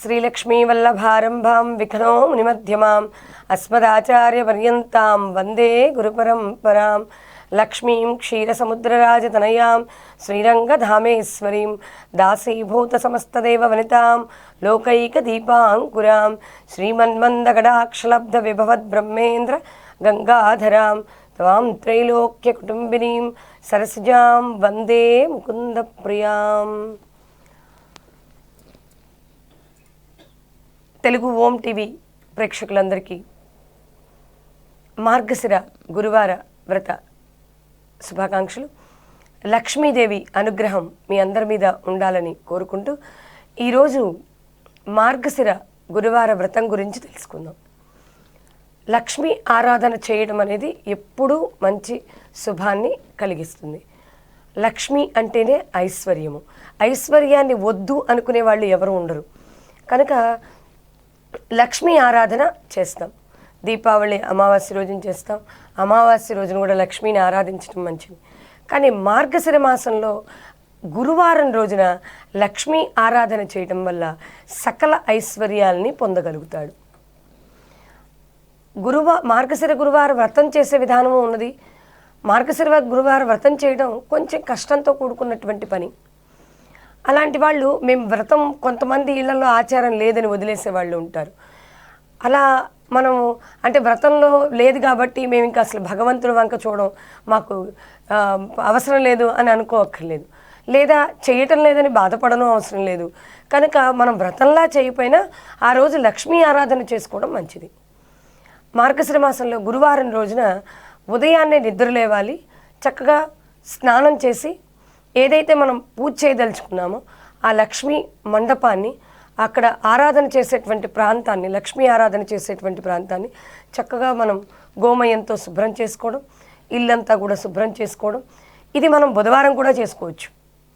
శ్రీలక్ష్మీవల్లభారంభాం విఘ్నో మునిమధ్యమాం అస్మదాచార్యపర్యంతాం వందే గురుపరంపరాం లక్ష్మీం క్షీరసముద్రరాజతనయాం శ్రీరంగధామేశ్వరీం దాసీభూతసమస్తదేవవనితాం లోకైకదీపాంకురాం శ్రీమన్మందగడాక్షలబ్ధ విభవద్బ్రహ్మేంద్ర గంగాధరాం త్వాం త్రైలోక్యకుటుంబినీం సరసిజాం వందే ముకుందప్రియాం తెలుగు ఓం టీవీ ప్రేక్షకులందరికీ మార్గశిర గురువార వ్రత శుభాకాంక్షలు. లక్ష్మీదేవి అనుగ్రహం మీ అందరి మీద ఉండాలని కోరుకుంటూ ఈరోజు మార్గశిర గురువార వ్రతం గురించి తెలుసుకుందాం. లక్ష్మీ ఆరాధన చేయడం అనేది ఎప్పుడూ మంచి శుభాన్ని కలిగిస్తుంది. లక్ష్మి అంటేనే ఐశ్వర్యము. ఐశ్వర్యాన్ని వద్దు అనుకునే వాళ్ళు ఎవరు ఉండరు. కనుక లక్ష్మీ ఆరాధన చేస్తాం. దీపావళి అమావాస్య రోజున చేస్తాం. అమావాస్య రోజున కూడా లక్ష్మీని ఆరాధించడం మంచిది. కానీ మార్గశిర మాసంలో గురువారం రోజున లక్ష్మీ ఆరాధన చేయడం వల్ల సకల ఐశ్వర్యాల్ని పొందగలుగుతాడు. గురువా మార్గశిర గురువారం వ్రతం చేసే విధానము ఉన్నది. మార్గశిర గురువారం వ్రతం చేయడం కొంచెం కష్టంతో కూడుకున్నటువంటి పని. అలాంటి వాళ్ళు మేము వ్రతం కొంతమంది ఇళ్ళలో ఆచారం లేదని వదిలేసే వాళ్ళు ఉంటారు. అలా మనము అంటే వ్రతంలో లేదు కాబట్టి మేము ఇంకా అసలు భగవంతుడు వంక చూడడం మాకు అవసరం లేదు అని అనుకోక్కర్లేదు. లేదా చేయటం లేదని బాధపడడం అవసరం లేదు. కనుక మనం వ్రతంలా చేయకపోయినా ఆ రోజు లక్ష్మీ ఆరాధన చేసుకోవడం మంచిది. మార్గశిర మాసంలో గురువారం రోజున ఉదయాన్నే నిద్ర లేవాలి చక్కగా స్నానం చేసి ఏదైతే మనం పూజ చేయదలుచుకున్నామో ఆ లక్ష్మీ మండపాన్ని అక్కడ ఆరాధన చేసేటువంటి ప్రాంతాన్ని లక్ష్మీ ఆరాధన చేసేటువంటి ప్రాంతాన్ని చక్కగా మనం గోమయంతో శుభ్రం చేసుకోవడం ఇల్లంతా కూడా శుభ్రం చేసుకోవడం. ఇది మనం బుధవారం కూడా చేసుకోవచ్చు.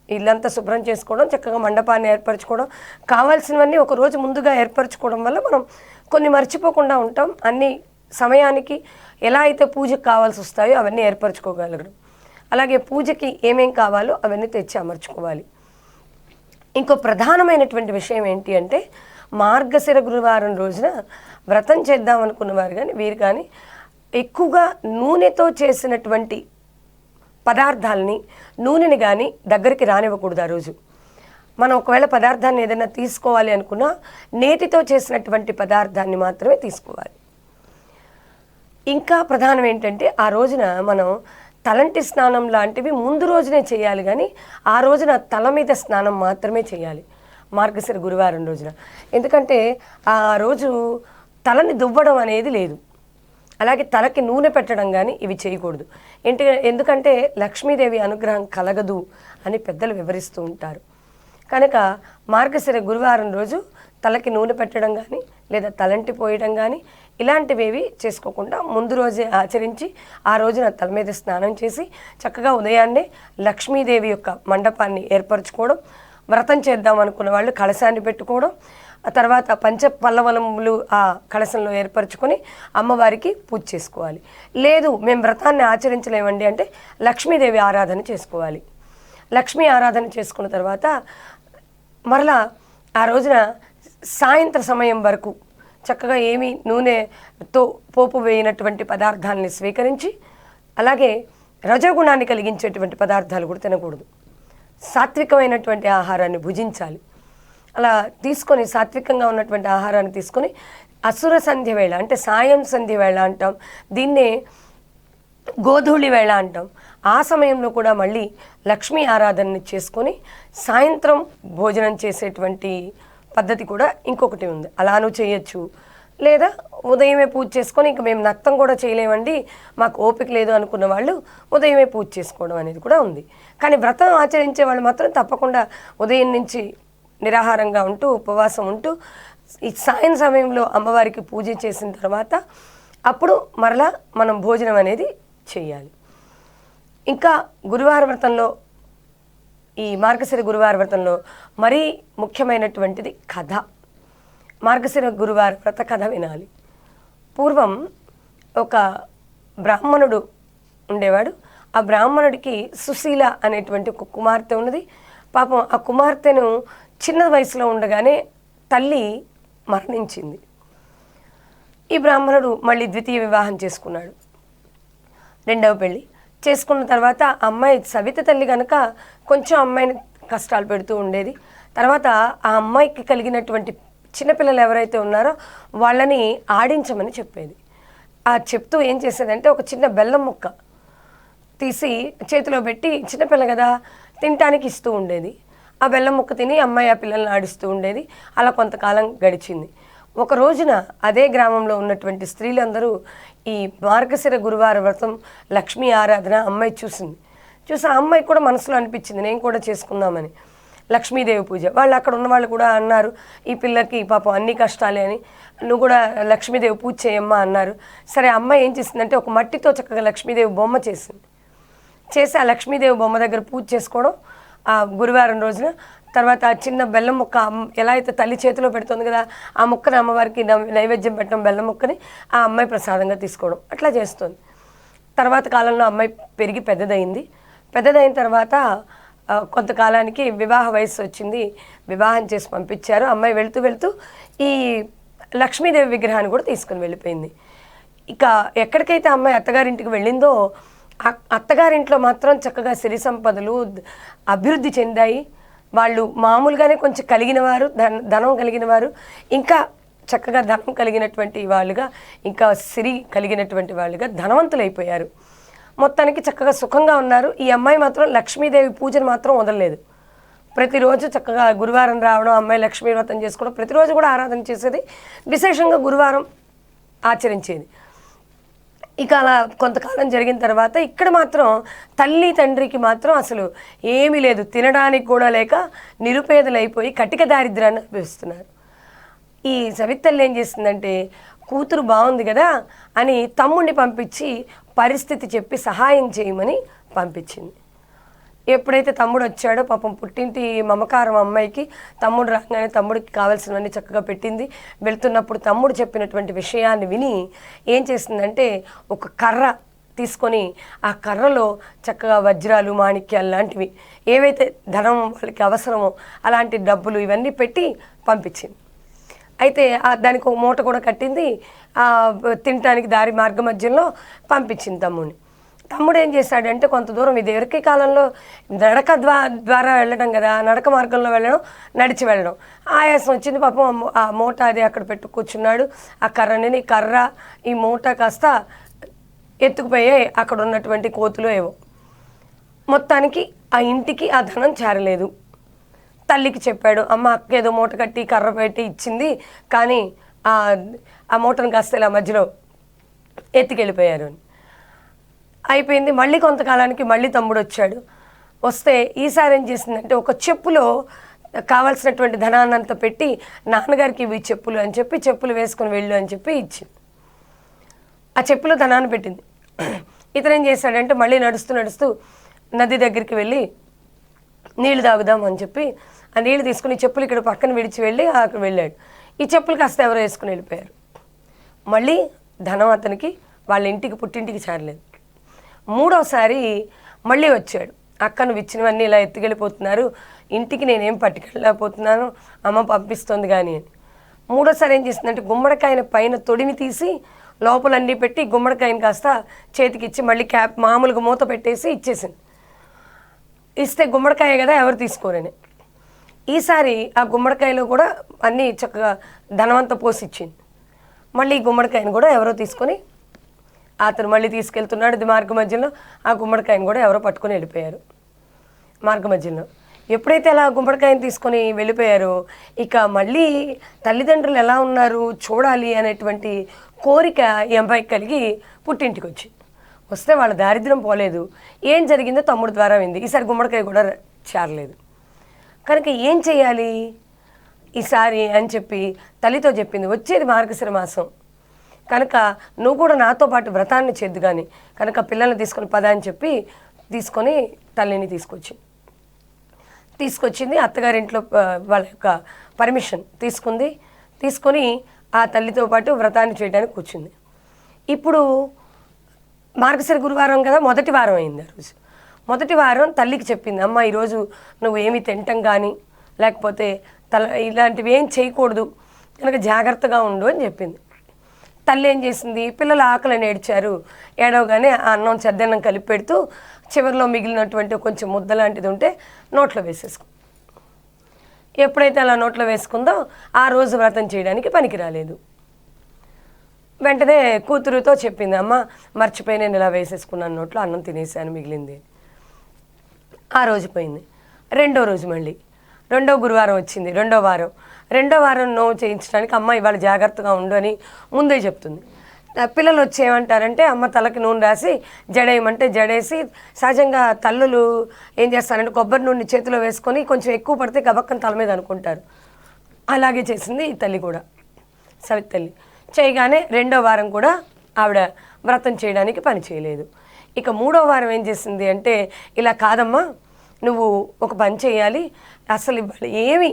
ఇల్లంతా శుభ్రం చేసుకోవడం చక్కగా మండపాన్ని ఏర్పరచుకోవడం. కావాల్సినవన్నీ ఒక రోజు ముందుగా ఏర్పరచుకోవడం వల్ల మనం కొన్ని మర్చిపోకుండా ఉంటాం. అన్ని సమయానికి ఎలా అయితే పూజకు కావాల్సి వస్తాయో అవన్నీ ఏర్పరచుకోగలగడం. అలాగే పూజకి ఏమేం కావాలో అవన్నీ తెచ్చి అమర్చుకోవాలి. ఇంకో ప్రధానమైనటువంటి విషయం ఏంటి అంటే మార్గశిర గురువారం రోజున వ్రతం చేద్దాం అనుకున్న వారు కానీ వీరు కానీ ఎక్కువగా నూనెతో చేసినటువంటి పదార్థాలని నూనెని కానీ దగ్గరికి రానివ్వకూడదు ఆ రోజు. మనం ఒకవేళ పదార్థాన్ని ఏదైనా తీసుకోవాలి అనుకున్నా నేతితో చేసినటువంటి పదార్థాన్ని మాత్రమే తీసుకోవాలి. ఇంకా ప్రధానం ఏంటంటే ఆ రోజున మనం తలంటి స్నానం లాంటివి ముందు రోజునే చేయాలి కానీ ఆ రోజున తల మీద స్నానం మాత్రమే చేయాలి. మార్గశిర గురువారం రోజున. ఎందుకంటే ఆ రోజు తలని దువ్వడం అనేది లేదు. అలాగే తలకి నూనె పెట్టడం కానీ ఇవి చేయకూడదు. ఏంటి ఎందుకంటే లక్ష్మీదేవి అనుగ్రహం కలగదు అని పెద్దలు వివరిస్తూ ఉంటారు. కనుక మార్గశిర గురువారం రోజు తలకి నూనె పెట్టడం కానీ లేదా తలంటి పోయడం కానీ ఇలాంటివేవి చేసుకోకుండా ముందు రోజే ఆచరించి ఆ రోజున తల మీద స్నానం చేసి చక్కగా ఉదయాన్నే లక్ష్మీదేవి యొక్క మండపాన్ని ఏర్పరచుకోవడం వ్రతం చేద్దాం అనుకున్న వాళ్ళు కలశాన్ని పెట్టుకోవడం ఆ తర్వాత పంచ పల్లవలములు ఆ కలశంలో ఏర్పరచుకొని అమ్మవారికి పూజ చేసుకోవాలి. లేదు మేము వ్రతాన్ని ఆచరించలేమండి అంటే లక్ష్మీదేవి ఆరాధన చేసుకోవాలి. లక్ష్మీ ఆరాధన చేసుకున్న తర్వాత మరలా ఆ రోజున సాయంత్ర సమయం వరకు చక్కగా ఏమి నూనెతో పోపు వేయనటువంటి పదార్థాలని స్వీకరించి అలాగే రజగుణాన్ని కలిగించేటువంటి పదార్థాలు కూడా తినకూడదు. సాత్వికమైనటువంటి ఆహారాన్ని భుజించాలి. అలా తీసుకొని సాత్వికంగా ఉన్నటువంటి ఆహారాన్ని తీసుకొని అసుర సంధ్య వేళ అంటే సాయం సంధ్య వేళ అంటాం దీన్నే గోధూళి వేళ అంటాం. ఆ సమయంలో కూడా మళ్ళీ లక్ష్మీ ఆరాధనని చేసుకొని సాయంత్రం భోజనం చేసేటువంటి పద్ధతి కూడా ఇంకొకటి ఉంది. అలానూ చేయొచ్చు. లేదా ఉదయమే పూజ చేసుకొని ఇంక మేము నక్తం కూడా చేయలేమండి. మాకు ఓపిక లేదు అనుకున్న వాళ్ళు ఉదయమే పూజ చేసుకోవడం అనేది కూడా ఉంది. కానీ వ్రతం ఆచరించే వాళ్ళు మాత్రం తప్పకుండా ఉదయం నుంచి నిరాహారంగా ఉంటూ ఉపవాసం ఉంటూ ఈ సాయం సమయంలో అమ్మవారికి పూజ చేసిన తర్వాత అప్పుడు మరలా మనం భోజనం అనేది చేయాలి. ఇంకా గురువార వ్రతంలో ఈ మార్గశిర గురువార వ్రతంలో మరీ ముఖ్యమైనటువంటిది కథ. మార్గశిర గురువార వ్రత కథ వినాలి. పూర్వం ఒక బ్రాహ్మణుడు ఉండేవాడు. ఆ బ్రాహ్మణుడికి సుశీల అనేటువంటి ఒక కుమార్తె ఉన్నది. పాపం ఆ కుమార్తెను చిన్న వయసులో ఉండగానే తల్లి మరణించింది. ఈ బ్రాహ్మణుడు మళ్ళీ ద్వితీయ వివాహం చేసుకున్నాడు. రెండవ పెళ్ళి. చేసుకున్న తర్వాత అమ్మాయి సవిత తల్లి కనుక కొంచెం అమ్మాయిని కష్టాలు పెడుతూ ఉండేది. తర్వాత ఆ అమ్మాయికి కలిగినటువంటి చిన్నపిల్లలు ఎవరైతే ఉన్నారో వాళ్ళని ఆడించమని చెప్పేది. ఆ చెప్తూ ఏం చేసేదంటే ఒక చిన్న బెల్లం ముక్క తీసి చేతిలో పెట్టి చిన్నపిల్ల కదా తినటానికి ఇస్తూ ఉండేది. ఆ బెల్లం ముక్క తిని అమ్మాయి ఆ పిల్లల్ని ఆడిస్తూ ఉండేది. అలా కొంతకాలం గడిచింది. ఒక రోజున అదే గ్రామంలో ఉన్నటువంటి స్త్రీలందరూ ఈ మార్గశిర గురువార వ్రతం లక్ష్మీ ఆరాధన అమ్మాయి చూసింది. చూసి ఆ అమ్మాయి కూడా మనసులో అనిపించింది నేను కూడా చేసుకుందామని. లక్ష్మీదేవి పూజ. వాళ్ళు అక్కడ ఉన్న వాళ్ళు కూడా అన్నారు ఈ పిల్లకి పాపం అన్ని కష్టాలే అని. నువ్వు కూడా లక్ష్మీదేవి పూజ చేయమ్మా అన్నారు. సరే అమ్మాయి ఏం చేసిందంటే ఒక మట్టితో చక్కగా లక్ష్మీదేవి బొమ్మ చేసింది. చేసి ఆ లక్ష్మీదేవి బొమ్మ దగ్గర పూజ చేసుకోవడం గురువారం రోజున తర్వాత ఆ చిన్న బెల్లం ముక్క ఎలా అయితే తల్లి చేతిలో పెడుతుంది కదా ఆ ముక్కని అమ్మవారికి నైవేద్యం పెట్టడం బెల్లం ముక్కని ఆ అమ్మాయి ప్రసాదంగా తీసుకోవడం అట్లా చేస్తుంది. తర్వాత కాలంలో అమ్మాయి పెరిగి పెద్దదైంది పెద్దదైన తర్వాత కొంతకాలానికి వివాహ వయసు వచ్చింది. వివాహం చేసి పంపించారు. అమ్మాయి వెళుతూ వెళుతూ ఈ లక్ష్మీదేవి విగ్రహాన్ని కూడా తీసుకుని వెళ్ళిపోయింది. ఇక ఎక్కడికైతే అమ్మాయి అత్తగారింటికి వెళ్ళిందో అత్తగారింట్లో మాత్రం చక్కగా సిరి సంపదలు అభివృద్ధి చెందాయి. వాళ్ళు మామూలుగానే కొంచెం కలిగిన వారు ధనం కలిగిన వారు ఇంకా చక్కగా ధనం కలిగినటువంటి వాళ్ళుగా ఇంకా సిరి కలిగినటువంటి వాళ్ళుగా ధనవంతులైపోయారు. మొత్తానికి చక్కగా సుఖంగా ఉన్నారు. ఈ అమ్మాయి మాత్రం లక్ష్మీదేవి పూజను మాత్రం వదలలేదు. ప్రతిరోజు చక్కగా గురువారం రావడం అమ్మాయి లక్ష్మీ వ్రతం చేసుకోవడం ప్రతిరోజు కూడా ఆరాధన చేసేది. విశేషంగా గురువారం ఆచరించేది. ఇక అలా కొంతకాలం జరిగిన తర్వాత ఇక్కడ మాత్రం తల్లి తండ్రికి మాత్రం అసలు ఏమీ లేదు. తినడానికి కూడా లేక నిరుపేదలైపోయి కటిక దారిద్రాన్ని అనుభవిస్తున్నారు. ఈ సవితల్లి ఏం చేసిందంటే కూతురు బాగుంది కదా అని తమ్ముడిని పంపించి పరిస్థితి చెప్పి సహాయం చేయమని పంపించింది. ఎప్పుడైతే తమ్ముడు వచ్చాడో పాపం పుట్టింటి మమకారం అమ్మాయికి తమ్ముడు రాగానే తమ్ముడికి కావాల్సినవన్నీ చక్కగా పెట్టింది. వెళ్తున్నప్పుడు తమ్ముడు చెప్పినటువంటి విషయాన్ని విని ఏం చేసిందంటే ఒక కర్ర తీసుకొని ఆ కర్రలో చక్కగా వజ్రాలు మాణిక్యాలు లాంటివి ఏవైతే ధనం వాళ్ళకి అవసరమో అలాంటి డబ్బులు ఇవన్నీ పెట్టి పంపించింది. అయితే దానికి ఒక మూట కూడా కట్టింది. ఆ తినటానికి దారి మార్గ మధ్యంలో పంపించింది తమ్ముడిని. తమ్ముడు ఏం చేశాడంటే కొంత దూరం ఇది ఎవరికి కాలంలో నడక ద్వా ద్వారా వెళ్ళడం కదా నడక మార్గంలో వెళ్ళడం నడిచి వెళ్ళడం. ఆయాసం వచ్చింది పాపం ఆ మూట అది అక్కడ పెట్టు కూర్చున్నాడు. ఆ కర్రని కర్ర ఈ మూట కాస్త ఎత్తుకుపోయాయి అక్కడ ఉన్నటువంటి కోతులు ఏవో. మొత్తానికి ఆ ఇంటికి ఆ ధనం చేరలేదు. తల్లికి చెప్పాడు అమ్మ అక్క ఏదో మూట కట్టి కర్ర పెట్టి ఇచ్చింది కానీ ఆ ఆ మూటను కాస్త ఇలా మధ్యలో ఎత్తుకెళ్ళిపోయారు అని. అయిపోయింది. మళ్ళీ కొంతకాలానికి మళ్ళీ తమ్ముడు వచ్చాడు. వస్తే ఈసారి ఏం చేసిందంటే ఒక చెప్పులో కావాల్సినటువంటి ధనాన్నంతా పెట్టి నాన్నగారికి ఇవి చెప్పులు అని చెప్పి చెప్పులు వేసుకొని వెళ్ళు అని చెప్పి ఇచ్చింది. ఆ చెప్పులో ధనాన్ని పెట్టింది. ఇతను ఏం చేశాడంటే మళ్ళీ నడుస్తూ నడుస్తూ నది దగ్గరికి వెళ్ళి నీళ్ళు తాగుదాం అని చెప్పి ఆ నీళ్ళు తీసుకుని చెప్పులు ఇక్కడ పక్కన విడిచి వెళ్ళి అక్కడ వెళ్ళాడు. ఈ చెప్పులు కాస్త ఎవరో వేసుకుని వెళ్ళిపోయారు. మళ్ళీ ధనం అతనికి వాళ్ళ ఇంటికి పుట్టింటికి చేరలేదు. మూడోసారి మళ్ళీ వచ్చాడు. అక్కను విచ్చినవన్నీ ఇచ్చినవన్నీ ఇలా ఎత్తుకెళ్ళిపోతున్నారు. ఇంటికి నేనేం పట్టుకెళ్ళలేకపోతున్నాను. అమ్మ పంపిస్తుంది కానీ అని. మూడోసారి ఏం చేసిందంటే గుమ్మడికాయన పైన తొడిమి తీసి లోపలన్నీ పెట్టి గుమ్మడికాయని కాస్త చేతికి ఇచ్చి మళ్ళీ క్యాప్ మామూలుగా మూత పెట్టేసి ఇచ్చేసింది. ఇస్తే గుమ్మడికాయ కదా ఎవరు తీసుకోరని. ఈసారి ఆ గుమ్మడికాయలో కూడా అన్నీ చక్కగా ధనవంత పోసి ఇచ్చింది. మళ్ళీ ఈ గుమ్మడికాయను కూడా ఎవరో తీసుకొని అతను మళ్ళీ తీసుకెళ్తున్నాడు. ఇది మార్గ మధ్యలో ఆ గుమ్మడికాయని కూడా ఎవరో పట్టుకొని వెళ్ళిపోయారు. మార్గ మధ్యలో. ఎప్పుడైతే అలా గుమ్మడికాయని తీసుకొని వెళ్ళిపోయారో ఇక మళ్ళీ తల్లిదండ్రులు ఎలా ఉన్నారు చూడాలి అనేటువంటి కోరిక ఈ అమ్మాయికి కలిగి పుట్టింటికి వచ్చి వస్తే వాళ్ళ దారిద్ర్యం పోలేదు. ఏం జరిగిందో తమ్ముడు ద్వారా అయింది ఈసారి గుమ్మడికాయ కూడా చేరలేదు. కనుక ఏం చేయాలి? ఈసారి అని చెప్పి తల్లితో చెప్పింది. వచ్చేది మార్గశిర మాసం. కనుక నువ్వు కూడా నాతో పాటు వ్రతాన్ని చేద్దు కానీ కనుక పిల్లల్ని తీసుకొని పద అని చెప్పి తీసుకొని తల్లిని తీసుకొచ్చింది. తీసుకొచ్చింది అత్తగారింట్లో వాళ్ళ యొక్క పర్మిషన్ తీసుకుంది. తీసుకొని ఆ తల్లితో పాటు వ్రతాన్ని చేయడానికి కూర్చుంది. ఇప్పుడు మార్గశిర గురువారం కదా మొదటి వారం అయింది ఆ రోజు. మొదటి వారం తల్లికి చెప్పింది అమ్మ ఈరోజు నువ్వు ఏమి తింటం కానీ లేకపోతే తల ఇలాంటివి ఏం చేయకూడదు. కనుక జాగ్రత్తగా ఉండు అని చెప్పింది. తల్లి ఏం చేసింది? పిల్లలు ఆకలి నేడ్చారు ఏడవగానే ఆ అన్నం చెద్దన్నం కలిపి పెడుతూ చివరిలో మిగిలినటువంటి కొంచెం ముద్ద లాంటిది ఉంటే నోట్లో వేసేసుకో. ఎప్పుడైతే అలా నోట్లో వేసుకుందో ఆ రోజు వ్రతం చేయడానికి పనికి రాలేదు. వెంటనే కూతురుతో చెప్పింది అమ్మ మర్చిపోయి నేను ఇలా వేసేసుకున్నాను నోట్లో అన్నం తినేసాను మిగిలింది. ఆ రోజు పోయింది. రెండో రోజు మళ్ళీ. రెండో గురువారం వచ్చింది. రెండో వారం. రెండో వారం నో చేయించడానికి అమ్మ ఇవాళ జాగ్రత్తగా ఉండు అని ముందే చెప్తుంది. పిల్లలు వచ్చేమంటారంటే అమ్మ తలకి నూనె రాసి జడేయమంటే జడేసి సహజంగా తల్లులు ఏం చేస్తారంటే కొబ్బరి నూనె చేతిలో వేసుకొని కొంచెం ఎక్కువ పడితే గబక్కని తల మీద అనుకుంటారు. అలాగే చేసింది ఈ తల్లి కూడా. సవిత తల్లి. చేయగానే రెండో వారం కూడా ఆవిడ వ్రతం చేయడానికి పని చేయలేదు. ఇక మూడో వారం ఏం చేసింది అంటే ఇలా కాదమ్మా నువ్వు ఒక పని చేయాలి అసలు ఇవాళ ఏమి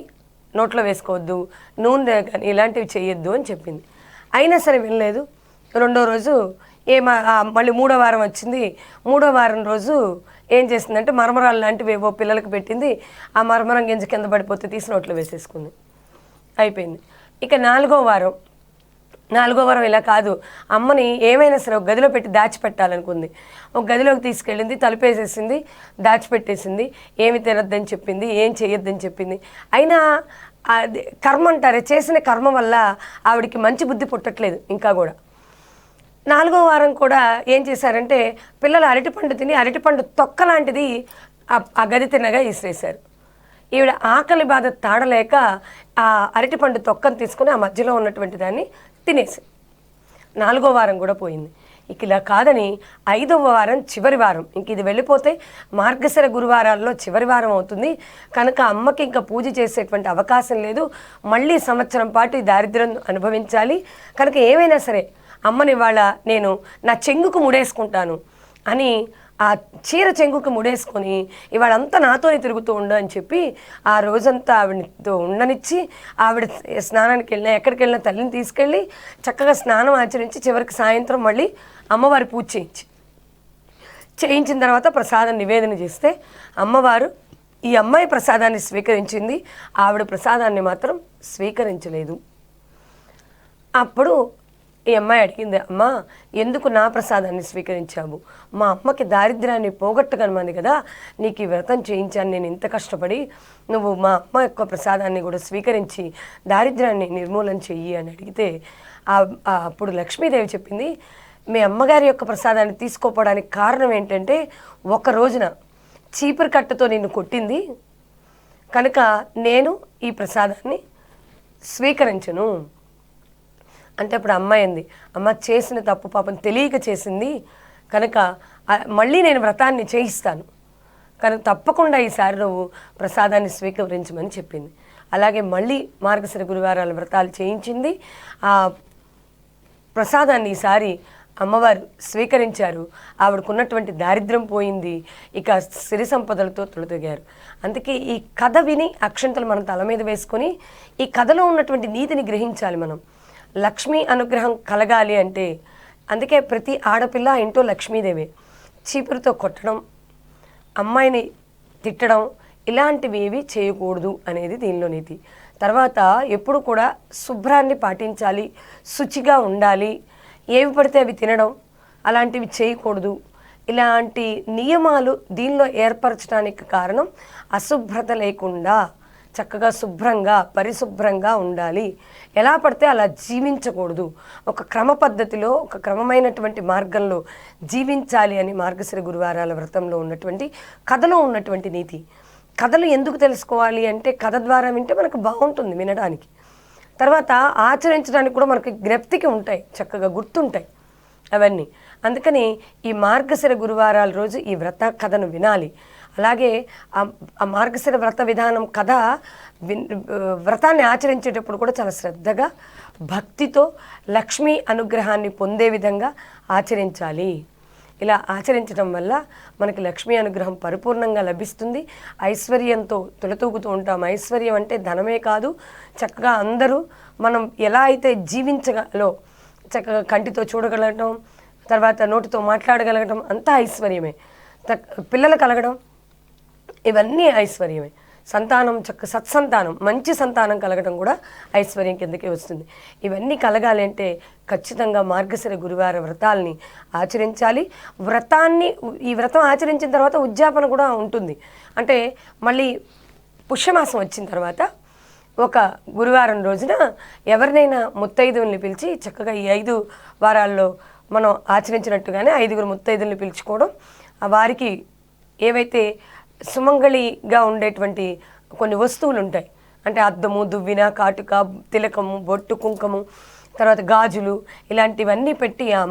నోట్లో వేసుకోవద్దు నూనె కానీ ఇలాంటివి చేయొద్దు అని చెప్పింది. అయినా సరే వినలేదు. రెండో రోజు ఏ మళ్ళీ మూడో వారం వచ్చింది. మూడో వారం రోజు ఏం చేసిందంటే మరమరాలు లాంటివి ఏవో పిల్లలకు పెట్టింది. ఆ మరమరం గింజ కింద పడిపోతే తీసి నోట్లో వేసేసుకుంది. అయిపోయింది. ఇక నాలుగో వారం నాలుగో వారం ఇలా కాదు. అమ్మని ఏమైనా సరే ఒక గదిలో పెట్టి దాచిపెట్టాలనుకుంది. ఒక గదిలోకి తీసుకెళ్ళింది తలుపేసేసింది దాచిపెట్టేసింది. ఏమి తినద్దని చెప్పింది ఏం చేయొద్దని చెప్పింది. అయినా అది కర్మ అంటారే చేసిన కర్మ వల్ల ఆవిడికి మంచి బుద్ధి పుట్టట్లేదు ఇంకా కూడా. నాలుగో వారం కూడా ఏం చేశారంటే పిల్లలు అరటిపండు తిని అరటిపండు తొక్క లాంటిది ఆ- ఆ గది తిన్నగా ఇసిరేశారు. ఈవిడ ఆకలి బాధ తాడలేక ఆ అరటిపండు తొక్కను తీసుకుని ఆ మధ్యలో ఉన్నటువంటి దాన్ని తినేసి. నాలుగో వారం కూడా పోయింది. ఇక ఇలా కాదని ఐదవ వారం చివరి వారం. ఇంక ఇది వెళ్ళిపోతే మార్గశర గురువారాల్లో చివరి వారం అవుతుంది. కనుక అమ్మకి ఇంకా పూజ చేసేటువంటి అవకాశం లేదు. మళ్ళీ సంవత్సరం పాటు ఈ దారిద్ర్యం అనుభవించాలి. కనుక ఏమైనా సరే అమ్మని వాళ్ళ నేను నా చెంగుకు ముడేసుకుంటాను అని ఆ చీర చెంగుకు ముడేసుకొని ఇవాళంతా నాతోనే తిరుగుతూ ఉండు అని చెప్పి ఆ రోజంతా ఆవిడతో ఉండనిచ్చి ఆవిడ స్నానానికి వెళ్ళినా ఎక్కడికి వెళ్ళినా తల్లిని తీసుకెళ్ళి చక్కగా స్నానం ఆచరించి చివరికి సాయంత్రం మళ్ళీ అమ్మవారి పూజ చేయించి చేయించిన తర్వాత ప్రసాదం నివేదన చేస్తే అమ్మవారు ఈ అమ్మాయి ప్రసాదాన్ని స్వీకరించింది ఆవిడ ప్రసాదాన్ని మాత్రం స్వీకరించలేదు. అప్పుడు ఈ అమ్మాయి అడిగింది అమ్మ ఎందుకు నా ప్రసాదాన్ని స్వీకరించావు? మా అమ్మకి దారిద్ర్యాన్ని పోగొట్టగలమంది కదా నీకు ఈ వ్రతం చేయించాను నేను ఇంత కష్టపడి నువ్వు మా అమ్మ యొక్క ప్రసాదాన్ని కూడా స్వీకరించి దారిద్ర్యాన్ని నిర్మూలన చెయ్యి అని అడిగితే అప్పుడు లక్ష్మీదేవి చెప్పింది మీ అమ్మగారి యొక్క ప్రసాదాన్ని తీసుకోపోవడానికి కారణం ఏంటంటే ఒక రోజున చీపురు కట్టతో నిన్ను కొట్టింది. కనుక నేను ఈ ప్రసాదాన్ని స్వీకరించను. అంటే అప్పుడు అమ్మాయి అంది అమ్మ చేసిన తప్పు పాపం తెలియక చేసింది. కనుక మళ్ళీ నేను వ్రతాన్ని చేయిస్తాను. కనుక తప్పకుండా ఈసారి నువ్వు ప్రసాదాన్ని స్వీకరించమని చెప్పింది. అలాగే మళ్ళీ మార్గశిర గురువారాల వ్రతాలు చేయించింది. ఆ ప్రసాదాన్ని ఈసారి అమ్మవారు స్వీకరించారు. ఆవిడకున్నటువంటి దారిద్ర్యం పోయింది. ఇక సిరి సంపదలతో తొలతొగారు అందుకే ఈ కథ విని అక్షంతలు మనం తల మీద వేసుకొని ఈ కథలో ఉన్నటువంటి నీతిని గ్రహించాలి మనం. లక్ష్మీ అనుగ్రహం కలగాలి అంటే అందుకే ప్రతి ఆడపిల్ల ఇంటో లక్ష్మీదేవే. చీపురుతో కొట్టడం అమ్మాయిని తిట్టడం ఇలాంటివి ఏవి చేయకూడదు అనేది దీనిలో నీతి. తర్వాత ఎప్పుడు కూడా శుభ్రాన్ని పాటించాలి శుచిగా ఉండాలి ఏవి పడితే అవి తినడం అలాంటివి చేయకూడదు. ఇలాంటి నియమాలు దీనిలో ఏర్పరచడానికి కారణం అశుభ్రత లేకుండా చక్కగా శుభ్రంగా పరిశుభ్రంగా ఉండాలి. ఎలా పడితే అలా జీవించకూడదు. ఒక క్రమ పద్ధతిలో ఒక క్రమమైనటువంటి మార్గంలో జీవించాలి అని మార్గశ్రీ గురువారాల వ్రతంలో ఉన్నటువంటి కథలో ఉన్నటువంటి నీతి. కథలు ఎందుకు తెలుసుకోవాలి అంటే కథ ద్వారా వింటే మనకు బాగుంటుంది వినడానికి. తర్వాత ఆచరించడానికి కూడా మనకి జ్ఞప్తికి ఉంటాయి చక్కగా గుర్తుంటాయి అవన్నీ. అందుకని ఈ మార్గశిర గురువారాల రోజు ఈ వ్రత కథను వినాలి. అలాగే ఆ మార్గశిర వ్రత విధానం కథ వ్రతాన్ని ఆచరించేటప్పుడు కూడా చాలా శ్రద్ధగా భక్తితో లక్ష్మీ అనుగ్రహాన్ని పొందే విధంగా ఆచరించాలి. ఇలా ఆచరించడం వల్ల మనకి లక్ష్మీ అనుగ్రహం పరిపూర్ణంగా లభిస్తుంది. ఐశ్వర్యంతో తులతూగుతూ ఉంటాం. ఐశ్వర్యం అంటే ధనమే కాదు చక్కగా అందరూ మనం ఎలా అయితే జీవించగలో చక్కగా కంటితో చూడగలగడం తర్వాత నోటితో మాట్లాడగలగడం అంతా ఐశ్వర్యమే. తక్- పిల్లలు కలగడం ఇవన్నీ ఐశ్వర్యమే. సంతానం చక్క సత్సంతానం మంచి సంతానం కలగడం కూడా ఐశ్వర్యం కిందకే వస్తుంది. ఇవన్నీ కలగాలి అంటే ఖచ్చితంగా మార్గశిర గురువార వ్రతాల్ని ఆచరించాలి. వ్రతాన్ని ఈ వ్రతం ఆచరించిన తర్వాత ఉద్యాపన కూడా ఉంటుంది. అంటే మళ్ళీ పుష్యమాసం వచ్చిన తర్వాత ఒక గురువారం రోజున ఎవరినైనా ముత్తైదువుల్ని పిలిచి చక్కగా ఈ ఐదు వారాల్లో మనం ఆచరించినట్టుగానే ఐదుగురు ముత్తైదుల్ని పిలుచుకోవడం వారికి ఏవైతే సుమంగళిగా ఉండేటువంటి కొన్ని వస్తువులు ఉంటాయి అంటే అద్దము దువ్విన కాటుక తిలకము బొట్టు కుంకము తర్వాత గాజులు ఇలాంటివన్నీ పెట్టి ఆ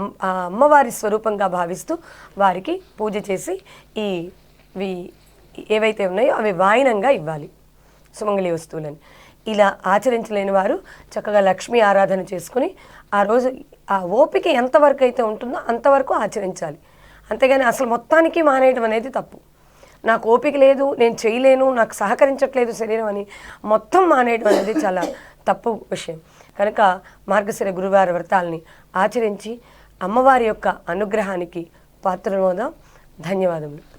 అమ్మవారి స్వరూపంగా భావిస్తూ వారికి పూజ చేసి ఈ ఏవైతే ఉన్నాయో అవి వాయినంగా ఇవ్వాలి సుమంగళి వస్తువులని. ఇలా ఆచరించలేని వారు చక్కగా లక్ష్మీ ఆరాధన చేసుకుని ఆ రోజు ఆ ఓపిక ఎంతవరకు అయితే ఉంటుందో అంతవరకు ఆచరించాలి. అంతేగాని అసలు మొత్తానికి మానేయడం అనేది తప్పు. నాకు ఓపిక లేదు నేను చేయలేను నాకు సహకరించట్లేదు శరీరం అని మొత్తం మానేయడం అనేది చాలా తప్పు విషయం. కనుక మార్గశిర గురువార వ్రతాలని ఆచరించి అమ్మవారి యొక్క అనుగ్రహానికి పాత్రమవుదాం ధన్యవాదములు.